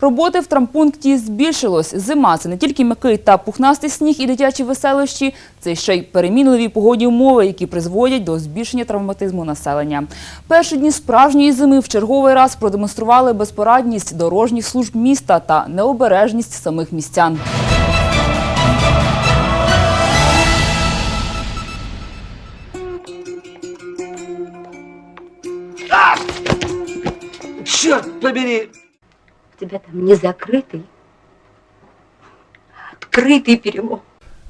Роботи в травмпункті збільшилось. Зима – це не тільки м'який та пухнастий сніг і дитячі веселощі, це ще й перемінливі погодні умови, які призводять до збільшення травматизму населення. Перші дні справжньої зими в черговий раз продемонстрували безпорадність дорожніх служб міста та необережність самих містян. Черт побери! У тебя там не закрытый, а открытый перелом.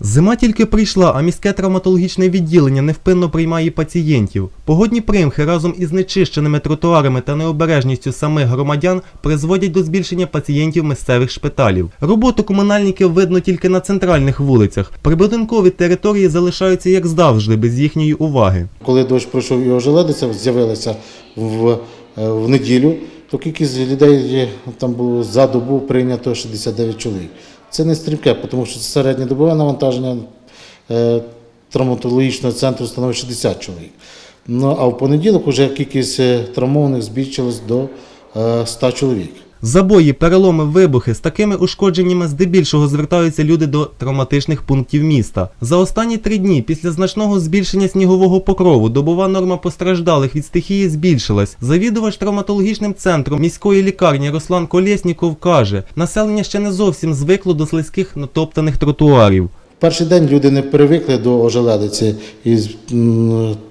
Зима тільки прийшла, а міське травматологічне відділення невпинно приймає пацієнтів. Погодні примхи разом із нечищеними тротуарами та необережністю самих громадян призводять до збільшення пацієнтів місцевих шпиталів. Роботу комунальників видно тільки на центральних вулицях. Прибудинкові території залишаються як завжди, без їхньої уваги. Коли дощ пройшов і ожеледиця з'явилася в, е, в неділю, то кількість людей там було за добу прийнято 69 чоловік. Це не стрімке, тому що середньодобове навантаження е, травматологічного центру становить 60 чоловік. Ну а в понеділок вже кількість е, травмованих збільшилась до е, 100 чоловік. Забої, переломи, вибухи з такими ушкодженнями здебільшого звертаються люди до травматичних пунктів міста. За останні три дні після значного збільшення снігового покрову добова норма постраждалих від стихії збільшилась. Завідувач травматологічним центром міської лікарні Руслан Колєсніков каже, населення ще не зовсім звикло до слизьких натоптаних тротуарів. Перший день люди не привикли до ожеледиці, і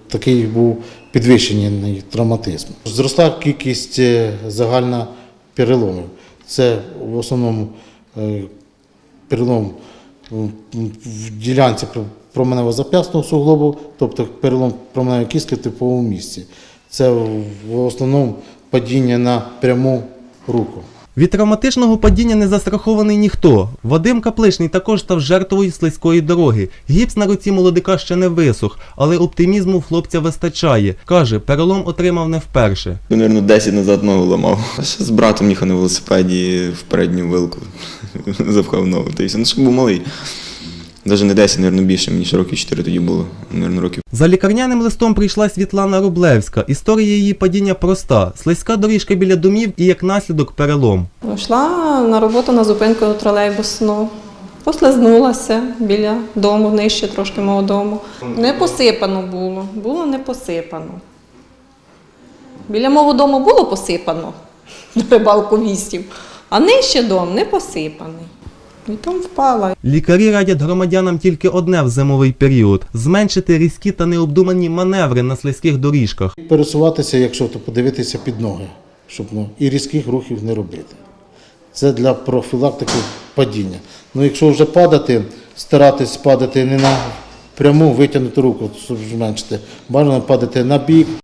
такий був підвищений травматизм. Зросла кількість е, загальна переломів. Це в основному е, перелом в ділянці променево зап'ясного суглобу, тобто перелом променевої кістки в типовому місці. Це в основному падіння на пряму руку. Від травматичного падіння не застрахований ніхто. Вадим Каплишний також став жертвою слизької дороги. Гіпс на руці молодика ще не висох, але оптимізму хлопця вистачає. Каже, перелом отримав не вперше. Я, Наверно, 10 назад ногу ламав. Ще з братом їхав на велосипеді в передню вилку. Запхав ногу. Все. Ну, що був малий. Навіть не 10, мабуть, більше, мені ще років 4 тоді було. Наверно, років За лікарняним листом прийшла Світлана Рублевська. Історія її падіння проста: слизька доріжка біля домів і як наслідок перелом. Йшла на роботу на зупинку тролейбусну. Послизнулася біля дому, нижче трошки мого дому. Не посипано було, було не посипано. Біля мого дому було посипано на рибалку вістів, а нижче дом не посипаний. І там впала. Лікарі радять громадянам тільки одне в зимовий період зменшити різкі та необдумані маневри на слизьких доріжках. Пересуватися, якщо то подивитися під ноги, щоб ну, і різких рухів не робити. Це для профілактики падіння. Ну, якщо вже падати, старатись падати не на пряму витягнуту руку, щоб зменшити. Бажано падати на бік,